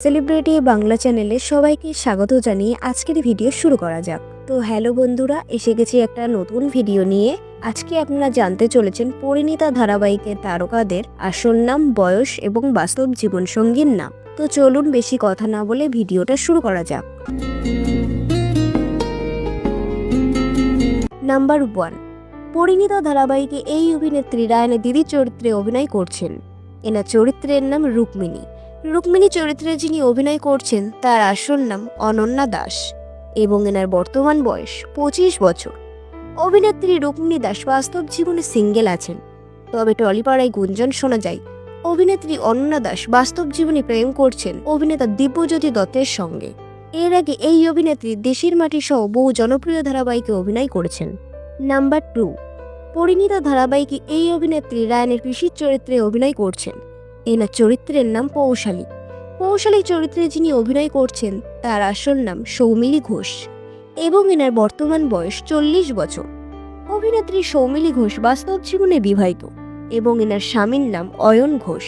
Celebrity Bangla চ্যানেলে সবাইকে স্বাগত জানিয়ে আজকের ভিডিও শুরু করা যাক। তো হ্যালো বন্ধুরা, এসে গেছি একটা নতুন ভিডিও নিয়ে। আজকে আপনারা জানতে চলেছেন পরিণীতা ধারাবাহিকের তারকাদের আসল নাম, বয়স এবং বাস্তব জীবনসঙ্গীর নাম। তো চলুন বেশি কথা না বলে ভিডিওটা শুরু করা যাক। নাম্বার ওয়ান, পরিণীতা ধারাবাহিকে এই অভিনেত্রী রায়নের দিদির চরিত্রে অভিনয় করছেন। এনার চরিত্রের নাম রুক্মিণী। রুক্মিণী চরিত্রে যিনি অভিনয় করছেন, তার আসল নাম অনন্যা দাস এবং এনার বর্তমান বয়স পঁচিশ বছর। অভিনেত্রী রুক্মিণী দাস বাস্তব জীবনে সিঙ্গেল আছেন, তবে টলিপাড়ায় গুঞ্জন শোনা যায়, অভিনেত্রী অনন্যা দাস বাস্তব জীবনে প্রেম করছেন অভিনেতা দিব্যজ্যোতি দত্তের সঙ্গে। এর আগে এই অভিনেত্রী দেশের মাটি সহ বহু জনপ্রিয় ধারাবাহিকে অভিনয় করেছেন। নাম্বার টু, পরিণীতা ধারাবাহিকে এই অভিনেত্রী রায়নের পিসির চরিত্রে অভিনয় করছেন। এনার চরিত্রের নাম পৌশালী। পৌশালী চরিত্রে যিনি অভিনয় করছেন, তার আসল নাম সৌমিলি ঘোষ এবং এনার বর্তমান বয়স চল্লিশ বছর। অভিনেত্রী সৌমিলি ঘোষ বাস্তব জীবনে বিবাহিত এবং এনার স্বামীর নাম অয়ন ঘোষ।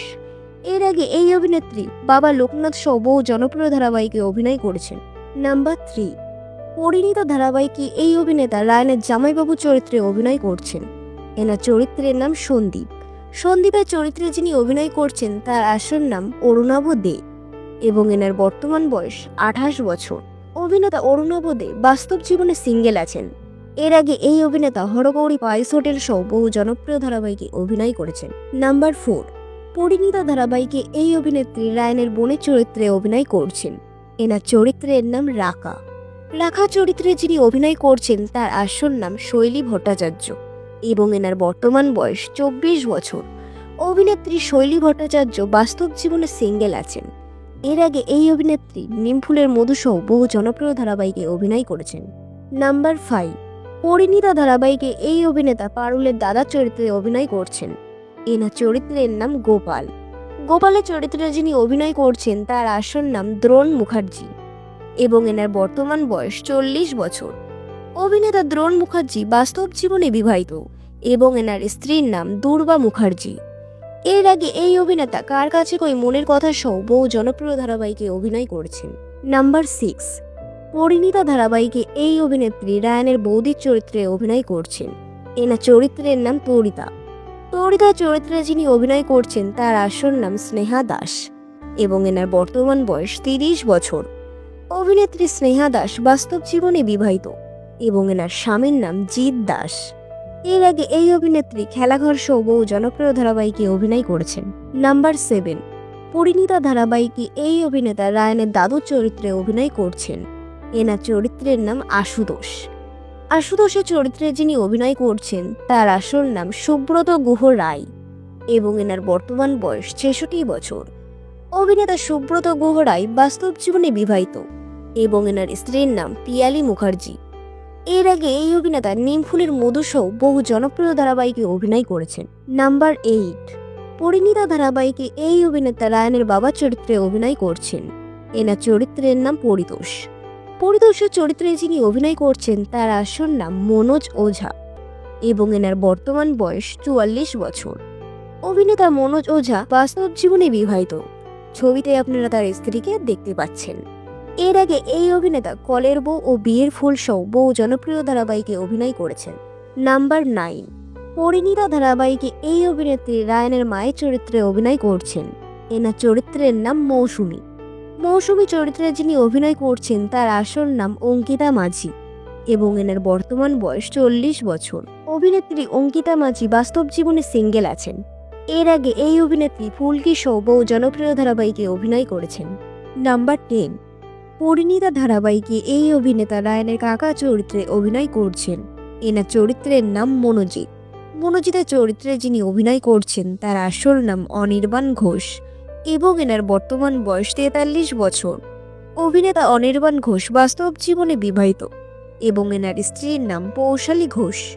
এর আগে এই অভিনেত্রী বাবা লোকনাথ সহ বহু জনপ্রিয় ধারাবাহিকে অভিনয় করেছেন। নাম্বার থ্রি, পরিণীতা ধারাবাহিকে এই অভিনেতা রায়নের জামাইবাবু চরিত্রে অভিনয় করছেন। এনার চরিত্রের নাম সন্দীপ। সন্দীপের চরিত্রে যিনি অভিনয় করছেন, তার আসল নাম অরুণাভ দে এবং এনার বর্তমান বয়স আঠাশ বছর। অভিনেতা অরুণাভ দে বাস্তব জীবনে সিঙ্গেল আছেন। এর আগে এই অভিনেতা হরগৌরী পাইস হোটেল সহ বহু জনপ্রিয় ধারাবাহিকে অভিনয় করেছেন। নাম্বার ফোর, পরিণীতা ধারাবাহিকে এই অভিনেত্রী রায়নের বোনের চরিত্রে অভিনয় করছেন। এনার চরিত্রের নাম রাকা রাখা চরিত্রে যিনি অভিনয় করছেন, তার আসল নাম শৈলী ভট্টাচার্য। এবং এনার বর্তমান বয়স চব্বিশ বছর। অভিনেত্রী শৈলী ভট্টাচার্য বাস্তব জীবনে সিঙ্গেল আছেন। এর আগে এই অভিনেত্রী নিমফুলের মধুসহ বহু জনপ্রিয় ধারাবাহিকে অভিনয় করেছেন। নাম্বার ফাইভ, পরিণীতা ধারাবাহিকে এই অভিনেতা পারুলের দাদা চরিত্রে অভিনয় করছেন। এনার চরিত্রের নাম গোপাল। গোপালের চরিত্রে যিনি অভিনয় করছেন, তার আসল নাম দ্রোণ মুখার্জি এবং এনার বর্তমান বয়স চল্লিশ বছর। অভিনেতা দ্রোণ মুখার্জি বাস্তব জীবনে বিবাহিত এবং এনার স্ত্রীর নাম দুর্বা মুখার্জি। এর আগে এই অভিনেতা কার কাছে কই মনের কথা সহ বহু জনপ্রিয় ধারাবাহিকে অভিনয় করেছেন? Number six. পরিণীতা ধারাবাহিকে এই অভিনেত্রী রায়ানের বৌদির চরিত্রে অভিনয় করছেন। এনার চরিত্রের নাম তরিতা। তরিতা চরিত্রে যিনি অভিনয় করছেন তার আসল নাম স্নেহা দাস এবং এনার বর্তমান বয়স তিরিশ বছর। অভিনেত্রী স্নেহা দাস বাস্তব জীবনে বিবাহিত। এবং এনার স্বামীর নাম জিৎ দাস। এর আগে এই অভিনেত্রী খেলাঘর সহ বহু জনপ্রিয় ধারাবাহিকে অভিনয় করেছেন। Number seven. পরিণীতা ধারাবাহিকে এই অভিনেতা রায়নের দাদুর চরিত্রে অভিনয় করছেন। এনার চরিত্রের নাম আশুতোষ। আশুতোষের চরিত্রে যিনি অভিনয় করছেন, তার আসল নাম সুব্রত গুহ রায় এবং এনার বর্তমান বয়স ছেষট্টি বছর। অভিনেতা সুব্রত গুহ রায় বাস্তব জীবনে বিবাহিত এবং এনার স্ত্রীর নাম পিয়ালি মুখার্জি। এর আগে এই অভিনেতা নিমফুলের মধুসহ বহু জনপ্রিয় ধারাবাহিকে অভিনয় করেছেন। Number eight. পরিণীতা ধারাবাহিকে এই অভিনেতা রায়নের বাবা চরিত্রে অভিনয় করছেন। এনার চরিত্রের নাম পরিতোষ। পরিতোষের চরিত্রে যিনি অভিনয় করছেন, তার আসল নাম মনোজ ওঝা এবং এনার বর্তমান বয়স চুয়াল্লিশ বছর। অভিনেতা মনোজ ওঝা বাস্তব জীবনে বিবাহিত। ছবিতে আপনারা তার স্ত্রীকে দেখতে পাচ্ছেন। এর আগে এই অভিনেতা কলের বউ ও বিয়ের ফুল সহ বহু জনপ্রিয় ধারাবাহিকে অভিনয় করেছেন। Number nine. পরিণীতা ধারাবাহিকে এই অভিনেত্রী রায়নের মায়ের চরিত্রে অভিনয় করছেন। এনার চরিত্রের নাম মৌসুমী। মৌসুমী চরিত্রে যিনি অভিনয় করছেন, তার আসল নাম অঙ্কিতা মাঝি এবং এনার বর্তমান বয়স চল্লিশ বছর। অভিনেত্রী অঙ্কিতা মাঝি বাস্তব জীবনে সিঙ্গেল আছেন। এর আগে এই অভিনেত্রী ফুলকি সহ বহু জনপ্রিয় ধারাবাহিকে অভিনয় করেছেন। Number ten. পরিণীতা ধারাবাহিকে এই অভিনেতা রায়নের কাকা চরিত্রে অভিনয় করছেন। এনার চরিত্রের নাম মনোজিৎ। মনোজিতের চরিত্রে যিনি অভিনয় করছেন, তার আসল নাম অনির্বাণ ঘোষ এবং এনার বর্তমান বয়স তেতাল্লিশ বছর। অভিনেতা অনির্বাণ ঘোষ বাস্তব জীবনে বিবাহিত এবং এনার স্ত্রীর নাম পৌশালী ঘোষ।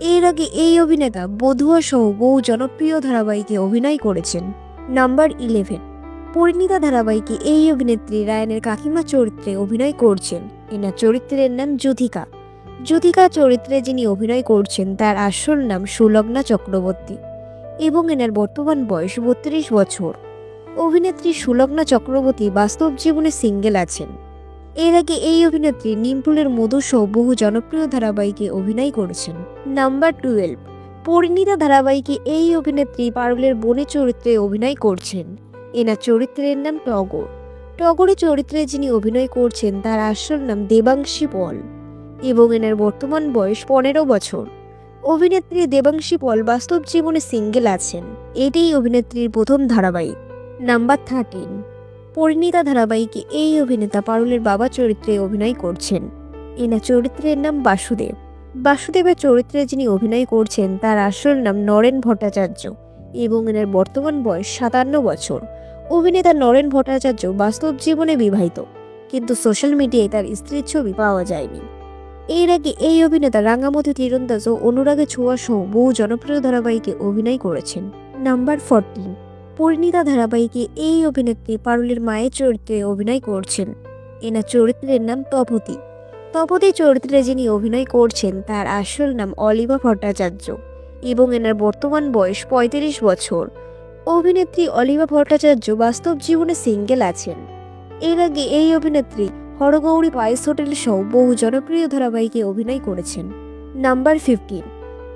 এর আগে এই অভিনেতা বধুয়া সহ বহু জনপ্রিয় ধারাবাহিকে অভিনয় করেছেন। Number eleven. পরিণীতা ধারাবাহিকে এই অভিনেত্রী রায়নের কাকিমা চরিত্রে অভিনয় করছেন। এনার চরিত্রের নাম যুথিকা যুথিকা চরিত্রে যিনি অভিনয় করছেন, তার আসল নাম সুলগ্না চক্রবর্তী এবং এনার বর্তমান বয়স বত্রিশ বছর। অভিনেত্রী সুলগ্না চক্রবর্তী বাস্তব জীবনে সিঙ্গেল আছেন। এর আগে এই অভিনেত্রী নিমপুলের মধু সহ বহু জনপ্রিয় ধারাবাহিকে অভিনয় করেছেন। নাম্বার টুয়েলভ, পরিণীতা ধারাবাহিকে এই অভিনেত্রী পারুলের বনে চরিত্রে অভিনয় করছেন। এনার চরিত্রের নাম টগর। টগরের চরিত্রে যিনি অভিনয় করছেন, তার আসল নাম দেবাংশী পল এবং এনার বর্তমান বয়স পনেরো বছর। অভিনেত্রী দেবাংশী পল বাস্তব জীবনে সিঙ্গেল আছেন। এটাই অভিনেত্রীর প্রথম ধারাবাহিক, নাম্বার থার্টিন পরিণীতা ধারাবাহিকে এই অভিনেতা পারুলের বাবা চরিত্রে অভিনয় করছেন। এনার চরিত্রের নাম বাসুদেব। বাসুদেবের চরিত্রে যিনি অভিনয় করছেন, তার আসল নাম নরেন ভট্টাচার্য। এবং এনার বর্তমান বয়স সাতান্ন বছর। অভিনেতা নরেন ভট্টাচার্য বাস্তব জীবনে বিবাহিত, কিন্তু সোশ্যাল মিডিয়ায় তার স্ত্রীর ছবি পাওয়া যায়নি। এর আগে এই অভিনেতা রাঙ্গামতি তীরন্দাজ ও অনুরাগে ছোঁয়া সহ বহু জনপ্রিয় ধারাবাহিকে অভিনয় করেছেন। নাম্বার ফোরটিন, পরিণীতা ধারাবাহিকে এই অভিনেত্রী পারুলের মায়ের চরিত্রে অভিনয় করছেন। এনার চরিত্রের নাম তপতি। তপতি চরিত্রে যিনি অভিনয় করছেন, তার আসল নাম অলিভা ভট্টাচার্য। এবং এনার বর্তমান বয়স পঁয়ত্রিশ বছর। অভিনেত্রী অলিভা ভট্টাচার্য বাস্তব জীবনে সিঙ্গেল আছেন। এর আগে এই অভিনেত্রী হরগৌরী পায়েস হোটেল সহ বহু জনপ্রিয় ধারাবাহিকে অভিনয় করেছেন। নাম্বার ফিফটিন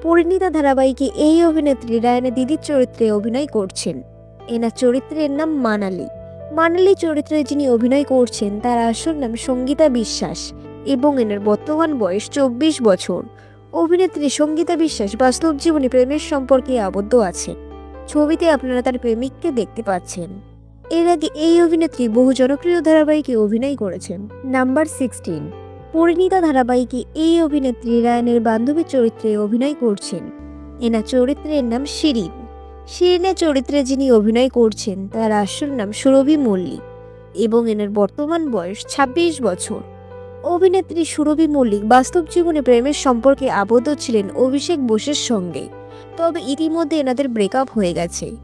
পরিণীতা ধারাবাহিকে এই অভিনেত্রী রায়না দিদির চরিত্রে অভিনয় করছেন। এনার চরিত্রের নাম মানালি। মানালি চরিত্রে যিনি অভিনয় করছেন, তার আসল নাম সঙ্গীতা বিশ্বাস এবং এনার বর্তমান বয়স চব্বিশ বছর। অভিনেত্রী সঙ্গীতা বিশ্বাস বাস্তব জীবনে প্রেমের সম্পর্কে আবদ্ধ আছে। ছবিতে আপনারা তার প্রেমিককে দেখতে পাচ্ছেন। এর আগে এই অভিনেত্রী বহু জনপ্রিয় ধারাবাহিকে অভিনয় করেছেন। Number sixteen. পরিণীতা ধারাবাহিকে এই অভিনেত্রী রায়নের বান্ধবীর চরিত্রে অভিনয় করছেন। এনার চরিত্রের নাম শিরিন। শিরিনের চরিত্রে যিনি অভিনয় করছেন, তার আসল নাম সুরভি মল্লিক এবং এনার বর্তমান বয়স ২৬ বছর। অভিনেত্রী সুরভি মল্লিক বাস্তব জীবনে প্রেমের সম্পর্কে আবদ্ধ ছিলেন অভিষেক বোসের সঙ্গে। তবে ইতিমধ্যে এনাদের ব্রেকআপ হয়ে গেছে।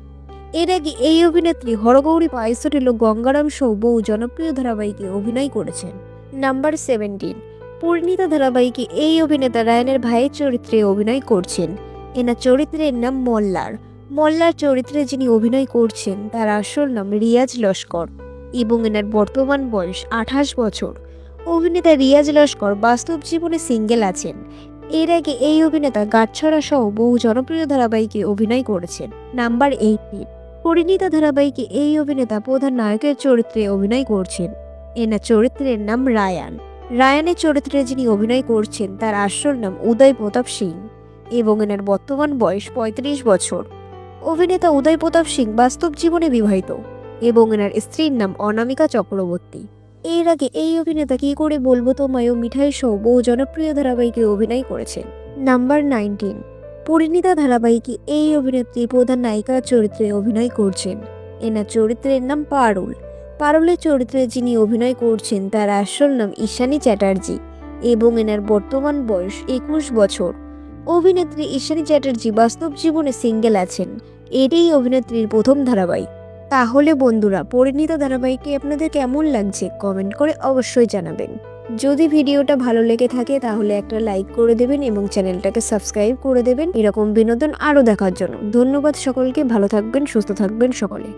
এর আগে এই অভিনেত্রী হরগৌরী পাইসোটেল গঙ্গারাম সহ বহু জনপ্রিয় ধারাবাহিকে অভিনয় করেছেন। নাম্বার সেভেন্টিন পরিণীতা ধারাবাহিকে এই অভিনেতা রায়নের ভাইয়ের চরিত্রে অভিনয় করছেন। এনার চরিত্রের নাম মল্লার। মল্লার চরিত্রে যিনি অভিনয় করছেন, তার আসল নাম রিয়াজ লস্কর এবং এনার বর্তমান বয়স আঠাশ বছর। অভিনেতা রিয়াজ লস্কর বাস্তব জীবনে সিঙ্গেল আছেন। এর আগে এই অভিনেতা গাছছড়া সহ বহু জনপ্রিয় ধারাবাহিকে অভিনয় করেছেন। নাম্বার এইটিন পরিণীতা ধারাবাহিকে এই অভিনেতা প্রধান নায়কের চরিত্রে অভিনয় করছেন। এনার চরিত্রের নাম রায়ান। রায়ানের চরিত্রে যিনি অভিনয় করছেন, তার আসল নাম উদয় প্রতাপ সিং এবং এনার বর্তমান বয়স পঁয়ত্রিশ বছর। অভিনেতা উদয় প্রতাপ সিং বাস্তব জীবনে বিবাহিত এবং এনার স্ত্রীর নাম অনামিকা চক্রবর্তী। এর আগে এই অভিনেতা কি করে বলব তোমায় মিঠাই সহ বহু জনপ্রিয় ধারাবাহিকে অভিনয় করেছেন? নাম্বার নাইনটিন পরিণীতা ধারাবাহিকে এই অভিনেত্রী প্রধান নায়িকার চরিত্রে অভিনয় করছেন। এনার চরিত্রের নাম পারুল। পারুলের চরিত্রে যিনি অভিনয় করছেন তার আসল নাম ঈশানী চ্যাটার্জি এবং এনার বর্তমান বয়স একুশ বছর। অভিনেত্রী ঈশানী চ্যাটার্জি বাস্তব জীবনে সিঙ্গেল আছেন। এটাই অভিনেত্রীর প্রথম ধারাবাহিক। তাহলে বন্ধুরা পরিণীতা ধারাবাহিকে আপনাদের কেমন লাগছে কমেন্ট করে অবশ্যই জানাবেন। যদি ভিডিওটা ভালো লেগে থাকে তাহলে একটা লাইক করে দেবেন এবং চ্যানেলটাকে সাবস্ক্রাইব করে দেবেন। এরকম বিনোদন আরও দেখার জন্য। ধন্যবাদ সকলকে, ভালো থাকবেন, সুস্থ থাকবেন সকলে।